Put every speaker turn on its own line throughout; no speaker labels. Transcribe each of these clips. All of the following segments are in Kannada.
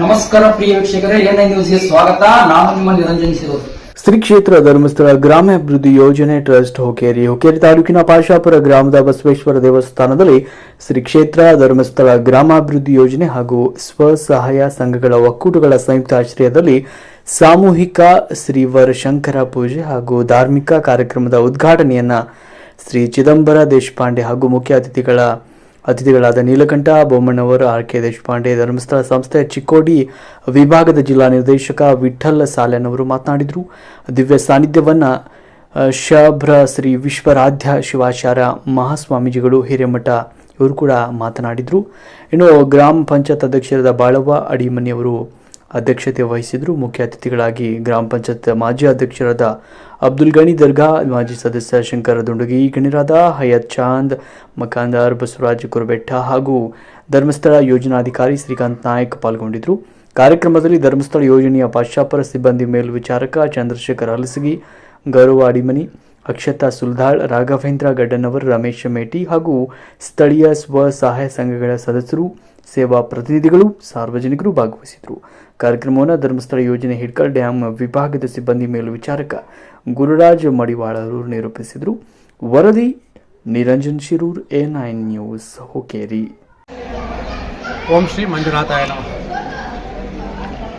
ನಮಸ್ಕಾರ ಪ್ರಿಯ ವೀಕ್ಷಕರೇ ಎನ್ಐ ನ್ಯೂಸ್ಗೆ ಸ್ವಾಗತ. ನಾನು ನಿಮ್ಮ ನಿರಂಜನ್ ಸಿರೋದು.
ಶ್ರೀ ಕ್ಷೇತ್ರ ಧರ್ಮಸ್ಥಳ ಗ್ರಾಮಾಭಿವೃದ್ಧಿ ಯೋಜನೆ ಟ್ರಸ್ಟ್ ಹೊಕೇರಿ ಹೊಕೇರಿ ತಾಲೂಕಿನ ಪಾಶಾಪುರ ಗ್ರಾಮದ ಬಸವೇಶ್ವರ ದೇವಸ್ಥಾನದಲ್ಲಿ ಶ್ರೀ ಕ್ಷೇತ್ರ ಧರ್ಮಸ್ಥಳ ಗ್ರಾಮಾಭಿವೃದ್ಧಿ ಯೋಜನೆ ಹಾಗೂ ಸ್ವಸಹಾಯ ಸಂಘಗಳ ಒಕ್ಕೂಟಗಳ ಸಂಯುಕ್ತ ಆಶ್ರಯದಲ್ಲಿ ಸಾಮೂಹಿಕ ಶ್ರೀವರ ಶಂಕರ ಪೂಜೆ ಹಾಗೂ ಧಾರ್ಮಿಕ ಕಾರ್ಯಕ್ರಮದ ಉದ್ಘಾಟನೆಯನ್ನ ಶ್ರೀ ಚಿದಂಬರ ದೇಶಪಾಂಡೆ ಹಾಗೂ ಮುಖ್ಯ ಅತಿಥಿಗಳ ಅತಿಥಿಗಳಾದ ನೀಲಕಂಠ ಬೊಮ್ಮಣ್ಣವರು ಆರ್ ಕೆ ದೇಶಪಾಂಡೆ, ಧರ್ಮಸ್ಥಳ ಸಂಸ್ಥೆಯ ಚಿಕ್ಕೋಡಿ ವಿಭಾಗದ ಜಿಲ್ಲಾ ನಿರ್ದೇಶಕ ವಿಠಲ್ ಸಾಲೆನ್ ಅವರು ಮಾತನಾಡಿದರು. ದಿವ್ಯ ಸಾನ್ನಿಧ್ಯವನ್ನು ಶಭ್ರ ಶ್ರೀ ವಿಶ್ವರಾಧ್ಯ ಶಿವಾಚಾರ್ಯ ಮಹಾಸ್ವಾಮೀಜಿಗಳು ಹಿರೇಮಠ ಇವರು ಕೂಡ ಮಾತನಾಡಿದರು. ಇನ್ನು ಗ್ರಾಮ ಪಂಚಾಯತ್ ಅಧ್ಯಕ್ಷರಾದ ಬಾಳವ್ವ ಅಡಿಮನಿಯವರು ಅಧ್ಯಕ್ಷತೆ ವಹಿಸಿದ್ರು ಮುಖ್ಯ ಅತಿಥಿಗಳಾಗಿ ಗ್ರಾಮ ಪಂಚಾಯತ್ ಮಾಜಿ ಅಧ್ಯಕ್ಷರಾದ ಅಬ್ದುಲ್ ಗಣಿ ದರ್ಗಾ, ಮಾಜಿ ಸದಸ್ಯ ಶಂಕರ ದುಂಡಗಿ, ಗಣ್ಯರಾದ ಹಯತ್ ಚಾಂದ್, ಮಕಾಂದಾರ್ ಬಸವರಾಜ್ ಕುರುಬೆಟ್ಟ ಹಾಗೂ ಧರ್ಮಸ್ಥಳ ಯೋಜನಾಧಿಕಾರಿ ಶ್ರೀಕಾಂತ್ ನಾಯಕ್ ಪಾಲ್ಗೊಂಡಿದ್ದರು. ಕಾರ್ಯಕ್ರಮದಲ್ಲಿ ಧರ್ಮಸ್ಥಳ ಯೋಜನೆಯ ಪಾಶ್ಚಾಪರ ಸಿಬ್ಬಂದಿ ಮೇಲ್ವಿಚಾರಕ ಚಂದ್ರಶೇಖರ್ ಹಲಸಗಿ ಗೌರವ ಅಡಿಮನಿ, ಅಕ್ಷತಾ ಸುಲ್ದಾಳ್, ರಾಘವೇಂದ್ರ ಗಡ್ಡನವರ್, ರಮೇಶ್ ಮೇಟಿ ಹಾಗೂ ಸ್ಥಳೀಯ ಸ್ವಸಹಾಯ ಸಂಘಗಳ ಸದಸ್ಯರು, ಸೇವಾ ಪ್ರತಿನಿಧಿಗಳು, ಸಾರ್ವಜನಿಕರು ಭಾಗವಹಿಸಿದರು ಕಾರ್ಯಕ್ರಮವನ್ನು ಧರ್ಮಸ್ಥಳ ಯೋಜನೆ ಹಿಡ್ಕಲ್ ಡ್ಯಾಂ ವಿಭಾಗದ ಸಿಬ್ಬಂದಿ ಮೇಲ್ವಿಚಾರಕ ಗುರುರಾಜ್ ಮಡಿವಾಳ ಅವರು ನಿರೂಪಿಸಿದರು. ವರದಿ, Niranjan Shirur, A nine news, Hukeri.
ಓಂ ಶ್ರೀ ಮಂಜುನಾಥಾಯ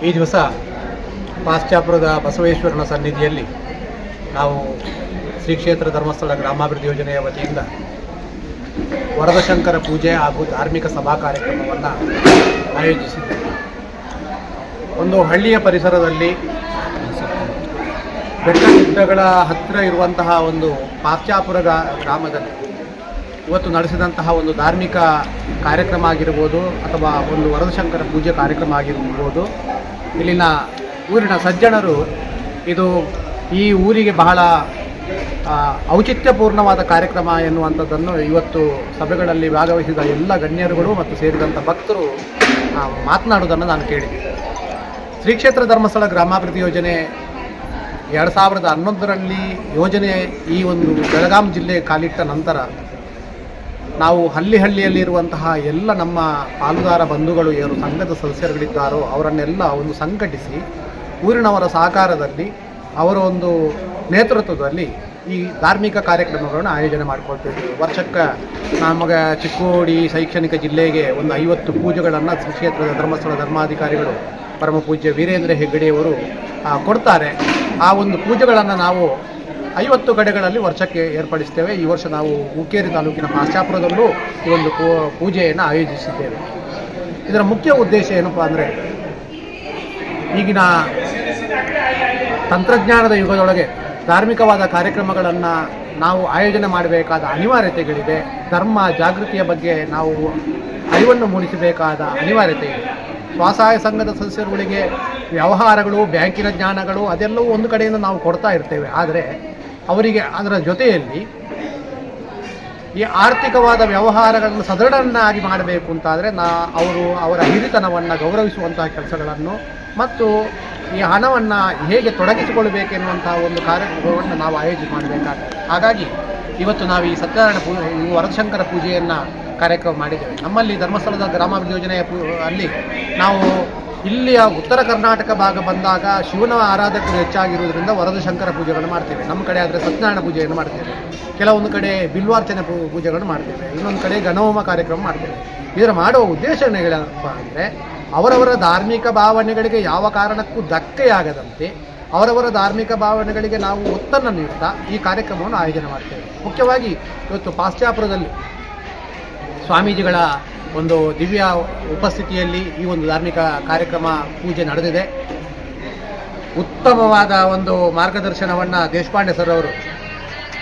ಈ ದಿವಸ ಪಾಶ್ಚಾಪುರದ ಬಸವೇಶ್ವರನ ಸನ್ನಿಧಿಯಲ್ಲಿ ನಾವು ಶ್ರೀ ಕ್ಷೇತ್ರ ಧರ್ಮಸ್ಥಳ ಗ್ರಾಮಾಭಿವೃದ್ಧಿ ಯೋಜನೆಯ ವತಿಯಿಂದ ವರದಶಂಕರ ಪೂಜೆ ಹಾಗೂ ಧಾರ್ಮಿಕ ಸಭಾ ಕಾರ್ಯಕ್ರಮವನ್ನು ಆಯೋಜಿಸಿದ್ದೇವೆ. ಒಂದು ಹಳ್ಳಿಯ ಪರಿಸರದಲ್ಲಿ ಬೆಟ್ಟ ಗುಡ್ಡಗಳ ಹತ್ತಿರ ಇರುವಂತಹ ಒಂದು ಪಾಶ್ಚಾಪುರ ಗ- ಗ್ರಾಮದಲ್ಲಿ ಇವತ್ತು ನಡೆಸಿದಂತಹ ಒಂದು ಧಾರ್ಮಿಕ ಕಾರ್ಯಕ್ರಮ ಆಗಿರ್ಬೋದು ಅಥವಾ ಒಂದು ವರದಶಂಕರ ಪೂಜೆ ಕಾರ್ಯಕ್ರಮ ಆಗಿರ್ಬೋದು. ಇಲ್ಲಿನ ಊರಿನ ಸಜ್ಜನರು ಇದು ಈ ಊರಿಗೆ ಬಹಳ ಔಚಿತ್ಯಪೂರ್ಣವಾದ ಕಾರ್ಯಕ್ರಮ ಎನ್ನುವಂಥದ್ದನ್ನು ಇವತ್ತು ಸಭೆಗಳಲ್ಲಿ ಭಾಗವಹಿಸಿದ ಎಲ್ಲ ಗಣ್ಯರುಗಳು ಮತ್ತು ಸೇರಿದಂಥ ಭಕ್ತರು ಮಾತನಾಡೋದನ್ನು ನಾನು ಕೇಳಿದೆ. ಶ್ರೀ ಕ್ಷೇತ್ರ ಧರ್ಮಸ್ಥಳ ಗ್ರಾಮಾಭಿವೃದ್ಧಿ ಯೋಜನೆ ಎರಡು ಸಾವಿರದ ಹನ್ನೊಂದರಲ್ಲಿ ಯೋಜನೆ ಈ ಒಂದು ಬೆಳಗಾಂ ಜಿಲ್ಲೆ ಕಾಲಿಟ್ಟ ನಂತರ ನಾವು ಹಳ್ಳಿ ಹಳ್ಳಿಯಲ್ಲಿರುವಂತಹ ಎಲ್ಲ ನಮ್ಮ ಪಾಲುದಾರ ಬಂಧುಗಳು, ಯಾರು ಸಂಘದ ಸದಸ್ಯರುಗಳಿದ್ದಾರೋ ಅವರನ್ನೆಲ್ಲ ಒಂದು ಸಂಘಟಿಸಿ ಊರಿನವರ ಸಹಕಾರದಲ್ಲಿ ಅವರ ಒಂದು ನೇತೃತ್ವದಲ್ಲಿ ಈ ಧಾರ್ಮಿಕ ಕಾರ್ಯಕ್ರಮಗಳನ್ನು ಆಯೋಜನೆ ಮಾಡಿಕೊಳ್ತಿದ್ವಿ ವರ್ಷಕ್ಕೆ ನಮಗೆ ಚಿಕ್ಕೋಡಿ ಶೈಕ್ಷಣಿಕ ಜಿಲ್ಲೆಗೆ ಒಂದು ಐವತ್ತು ಪೂಜೆಗಳನ್ನು ಕ್ಷೇತ್ರದ ಧರ್ಮಸ್ಥಳ ಧರ್ಮಾಧಿಕಾರಿಗಳು ಪರಮ ಪೂಜ್ಯ ವೀರೇಂದ್ರ ಹೆಗ್ಗಡೆಯವರು ಕೊಡ್ತಾರೆ. ಆ ಒಂದು ಪೂಜೆಗಳನ್ನು ನಾವು ಐವತ್ತು ಕಡೆಗಳಲ್ಲಿ ವರ್ಷಕ್ಕೆ ಏರ್ಪಡಿಸ್ತೇವೆ. ಈ ವರ್ಷ ನಾವು ಹುಕ್ಕೇರಿ ತಾಲೂಕಿನ ಪಾಶ್ಚಾಪುರದಲ್ಲೂ ಈ ಒಂದು ಪೂಜೆಯನ್ನು ಆಯೋಜಿಸಿದ್ದೇವೆ. ಇದರ ಮುಖ್ಯ ಉದ್ದೇಶ ಏನಪ್ಪ ಅಂದರೆ, ಈಗಿನ ತಂತ್ರಜ್ಞಾನದ ಯುಗದೊಳಗೆ ಧಾರ್ಮಿಕವಾದ ಕಾರ್ಯಕ್ರಮಗಳನ್ನು ನಾವು ಆಯೋಜನೆ ಮಾಡಬೇಕಾದ ಅನಿವಾರ್ಯತೆಗಳಿದೆ ಧರ್ಮ, ಜಾಗೃತಿಯ ಬಗ್ಗೆ ನಾವು ಅರಿವನ್ನು ಮೂಡಿಸಬೇಕಾದ ಅನಿವಾರ್ಯತೆ ಇದೆ. ಸ್ವಸಹಾಯ ಸಂಘದ ಸದಸ್ಯರುಗಳಿಗೆ ವ್ಯವಹಾರಗಳು, ಬ್ಯಾಂಕಿನ ಜ್ಞಾನಗಳು ಅದೆಲ್ಲವೂ ಒಂದು ಕಡೆಯಿಂದ ನಾವು ಕೊಡ್ತಾ ಇರ್ತೇವೆ. ಆದರೆ ಅವರಿಗೆ ಅದರ ಜೊತೆಯಲ್ಲಿ ಈ ಆರ್ಥಿಕವಾದ ವ್ಯವಹಾರಗಳನ್ನು ಸದೃಢನ್ನಾಗಿ ಮಾಡಬೇಕು ಅಂತಾದರೆ ನಾ ಅವರು ಅವರ ಹಿರಿತನವನ್ನು ಗೌರವಿಸುವಂತಹ ಕೆಲಸಗಳನ್ನು ಮತ್ತು ಈ ಹಣವನ್ನು ಹೇಗೆ ತೊಡಗಿಸಿಕೊಳ್ಬೇಕೆನ್ನುವಂತಹ ಒಂದು ಕಾರ್ಯಕ್ರಮವನ್ನು ನಾವು ಆಯೋಜನೆ ಮಾಡಬೇಕಾಗ್ತದೆ. ಹಾಗಾಗಿ ಇವತ್ತು ನಾವು ಈ ಸತ್ಯನಾರಾಯಣ ಪೂ, ಈ ವರದಶಂಕರ ಪೂಜೆಯನ್ನು ಕಾರ್ಯಕ್ರಮ ಮಾಡಿದ್ದೇವೆ. ನಮ್ಮಲ್ಲಿ ಧರ್ಮಸ್ಥಳದ ಗ್ರಾಮಾಭಿವೃದ್ಧಿ ಯೋಜನೆಯ ಅಲ್ಲಿ ನಾವು ಇಲ್ಲಿಯ ಉತ್ತರ ಕರ್ನಾಟಕ ಭಾಗ ಬಂದಾಗ ಶಿವನ ಆರಾಧಕರು ಹೆಚ್ಚಾಗಿರುವುದರಿಂದ ವರದಶಂಕರ ಪೂಜೆಗಳನ್ನು ಮಾಡ್ತೇವೆ. ನಮ್ಮ ಕಡೆ ಆದರೆ ಸತ್ಯನಾರಾಯಣ ಪೂಜೆಯನ್ನು ಮಾಡ್ತೇವೆ. ಕೆಲವೊಂದು ಕಡೆ ಬಿಲ್ವಾರ್ಚನೆ ಪೂಜೆಗಳನ್ನು ಮಾಡ್ತೇವೆ. ಇನ್ನೊಂದು ಕಡೆ ಗಣಹೋಮ ಕಾರ್ಯಕ್ರಮ ಮಾಡ್ತೇವೆ. ಇದರ ಮಾಡುವ ಉದ್ದೇಶ ಏನಪ್ಪ ಅಂದರೆ ಅವರವರ ಧಾರ್ಮಿಕ ಭಾವನೆಗಳಿಗೆ ಯಾವ ಕಾರಣಕ್ಕೂ ಧಕ್ಕೆಯಾಗದಂತೆ ಅವರವರ ಧಾರ್ಮಿಕ ಭಾವನೆಗಳಿಗೆ ನಾವು ಒತ್ತನ್ನು ನೀಡ್ತಾ ಈ ಕಾರ್ಯಕ್ರಮವನ್ನು ಆಯೋಜನೆ ಮಾಡ್ತೇವೆ. ಮುಖ್ಯವಾಗಿ ಇವತ್ತು ಪಾಶ್ಚಾಪುರದಲ್ಲಿ ಸ್ವಾಮೀಜಿಗಳ ಒಂದು ದಿವ್ಯ ಉಪಸ್ಥಿತಿಯಲ್ಲಿ ಈ ಒಂದು ಧಾರ್ಮಿಕ ಕಾರ್ಯಕ್ರಮ ಪೂಜೆ ನಡೆದಿದೆ. ಉತ್ತಮವಾದ ಒಂದು ಮಾರ್ಗದರ್ಶನವನ್ನು ದೇಶಪಾಂಡೆ ಸರ್ ಅವರು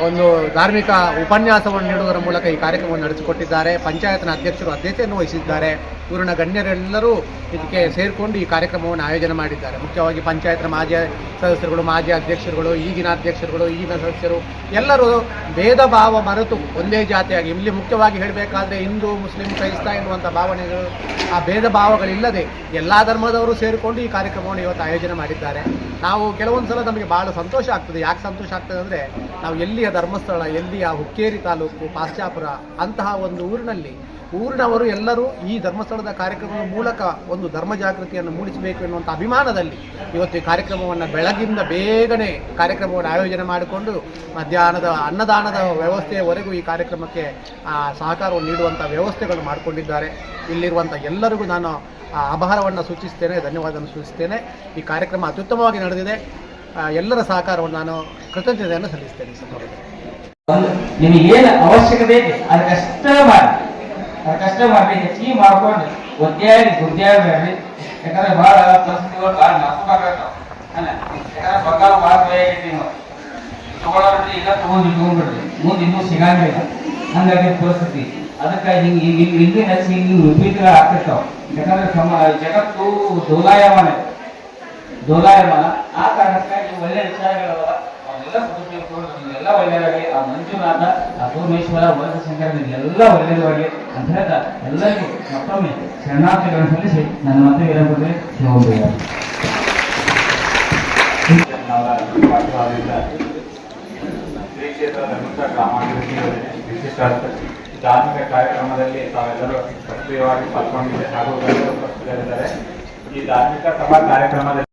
ಒಂದು ಧಾರ್ಮಿಕ ಉಪನ್ಯಾಸವನ್ನು ನೀಡುವುದರ ಮೂಲಕ ಈ ಕಾರ್ಯಕ್ರಮವನ್ನು ನಡೆಸಿಕೊಟ್ಟಿದ್ದಾರೆ. ಪಂಚಾಯತ್ನ ಅಧ್ಯಕ್ಷರು ಅಧ್ಯಕ್ಷತೆಯನ್ನು ವಹಿಸಿದ್ದಾರೆ. ಊರಿನ ಗಣ್ಯರೆಲ್ಲರೂ ಇದಕ್ಕೆ ಸೇರಿಕೊಂಡು ಈ ಕಾರ್ಯಕ್ರಮವನ್ನು ಆಯೋಜನೆ ಮಾಡಿದ್ದಾರೆ. ಮುಖ್ಯವಾಗಿ ಪಂಚಾಯತ್ನ ಮಾಜಿ ಸದಸ್ಯರುಗಳು, ಮಾಜಿ ಅಧ್ಯಕ್ಷರುಗಳು, ಈಗಿನ ಅಧ್ಯಕ್ಷರುಗಳು, ಈಗಿನ ಸದಸ್ಯರು ಎಲ್ಲರೂ ಭೇದ ಭಾವ ಮರೆತು ಒಂದೇ ಜಾತಿಯಾಗಿ, ಇಲ್ಲಿ ಮುಖ್ಯವಾಗಿ ಹೇಳಬೇಕಾದ್ರೆ ಹಿಂದೂ, ಮುಸ್ಲಿಂ, ಕ್ರೈಸ್ತ ಎನ್ನುವಂಥ ಭಾವನೆಗಳು, ಆ ಭೇದ ಭಾವಗಳಿಲ್ಲದೆ ಎಲ್ಲ ಧರ್ಮದವರು ಸೇರಿಕೊಂಡು ಈ ಕಾರ್ಯಕ್ರಮವನ್ನು ಇವತ್ತು ಆಯೋಜನೆ ಮಾಡಿದ್ದಾರೆ. ನಾವು ಕೆಲವೊಂದು ಸಲ ನಮಗೆ ಭಾಳ ಸಂತೋಷ ಆಗ್ತದೆ. ಯಾಕೆ ಸಂತೋಷ ಆಗ್ತದೆ ಅಂದರೆ ನಾವು ಎಲ್ಲಿಯ ಧರ್ಮಸ್ಥಳ, ಎಲ್ಲಿಯ ಹುಕ್ಕೇರಿ ತಾಲೂಕು, ಪಾಶ್ಚಾಪುರ ಅಂತಹ ಒಂದು ಊರಿನಲ್ಲಿ ಊರಿನವರು ಎಲ್ಲರೂ ಈ ಧರ್ಮಸ್ಥಳದ ಕಾರ್ಯಕ್ರಮದ ಮೂಲಕ ಒಂದು ಧರ್ಮ ಜಾಗೃತಿಯನ್ನು ಮೂಡಿಸಬೇಕು ಎನ್ನುವಂಥ ಅಭಿಮಾನದಲ್ಲಿ ಇವತ್ತು ಈ ಕಾರ್ಯಕ್ರಮವನ್ನು ಬೆಳಗಿಂದ ಬೇಗನೆ ಕಾರ್ಯಕ್ರಮವನ್ನು ಆಯೋಜನೆ ಮಾಡಿಕೊಂಡು ಮಧ್ಯಾಹ್ನದ ಅನ್ನದಾನದ ವ್ಯವಸ್ಥೆಯವರೆಗೂ ಈ ಕಾರ್ಯಕ್ರಮಕ್ಕೆ ಸಹಕಾರವನ್ನು ನೀಡುವಂಥ ವ್ಯವಸ್ಥೆಗಳು ಮಾಡಿಕೊಂಡಿದ್ದಾರೆ. ಇಲ್ಲಿರುವಂಥ ಎಲ್ಲರಿಗೂ ನಾನು ಆಭಾರವನ್ನು ಸೂಚಿಸ್ತೇನೆ, ಧನ್ಯವಾದವನ್ನು ಸೂಚಿಸ್ತೇನೆ. ಈ ಕಾರ್ಯಕ್ರಮ ಅತ್ಯುತ್ತಮವಾಗಿ ನಡೆದಿದೆ. ಎಲ್ಲರ ಸಹಕಾರವನ್ನು ನಾನು ಕೃತಜ್ಞತೆಯನ್ನು ಸಲ್ಲಿಸ್ತೇನೆ
ನಿಮಗೇನು ಅವಶ್ಯಕತೆ ಇದೆ? ಅದು ಕಷ್ಟ ಮಾಡಿ ಕಷ್ಟ ಮಾಡಿ ಹೆಚ್ಚಿಗೆ ಮಾಡ್ಕೊಂಡು ಒದ್ದಾಡಿ ಗುದ್ದಾಡಿ ಯಾಕಂದ್ರೆ ಭಾಳ ಪರಿಸ್ಥಿತಿಗಳು ಭಾಳ ನಾಪಕಾಗ್ತಾವ ಅಲ್ಲ, ಯಾಕಂದ್ರೆ ಬಂಗಾರ ಭಾಳ ಆಗೈತಿ ನೀವು ತಗೊಳ್ಳೋದ್ರಿ ಈಗ ತಗೊಂಡು ಇಟ್ಕೊಂಡ್ಬಿಡ್ರಿ. ಮುಂದೆ ಇನ್ನೂ ಸಿಗಂಗಿಲ್ಲ. ಹಂಗಾಗಿ ಪರಿಸ್ಥಿತಿ. ಅದಕ್ಕೆ ಹಿಂಗೆ ಹಿಂಗೆ ಹಿಂಗೆ ಹೆಚ್ಚು ಹಿಂಗೆ ವಿಪರೀತ ಆಗ್ತಿರ್ತಾವ ಯಾಕಂದ್ರೆ ಸಮ ಜಗತ್ತು ದೋಲಾಯಮಾನ ದೋಲಾಯಮಾನ. ಆ ಕಾರಣಕ್ಕಾಗಿ ಒಳ್ಳೆ ವಿಚಾರಗಳವಲ್ಲ ಅವನ್ನೆಲ್ಲ ಸದುಪಯೋಗ ಎಲ್ಲ ಒಳ್ಳೆಯದಾಗಿ ಆ ಮಂಜುನಾಥ, ಆ ಸೋಮೇಶ್ವರ ವರ್ಗಶಂಕರ ಎಲ್ಲ ಒಳ್ಳೆಯದಾಗಿ ಅಂತ ಹೇಳ್ತಾ ಎಲ್ಲರಿಗೂ ಮತ್ತೊಮ್ಮೆ ಶರಣಾರ್ಥಿಗಳನ್ನು ಸಲ್ಲಿಸಿ ನನ್ನ ಮತ್ತೆ ಇರಬಹುದು ಶಿವೋದಯ
ವಿಶಿಷ್ಟ ಧಾರ್ಮಿಕ ಕಾರ್ಯಕ್ರಮದಲ್ಲಿ ತಾವೆಲ್ಲರೂ ಸಕ್ರಿಯವಾಗಿ ಪಾಲ್ಗೊಂಡಿದೆ ಹಾಗೂ ಈ ಧಾರ್ಮಿಕ ಸಭಾ ಕಾರ್ಯಕ್ರಮದಲ್ಲಿ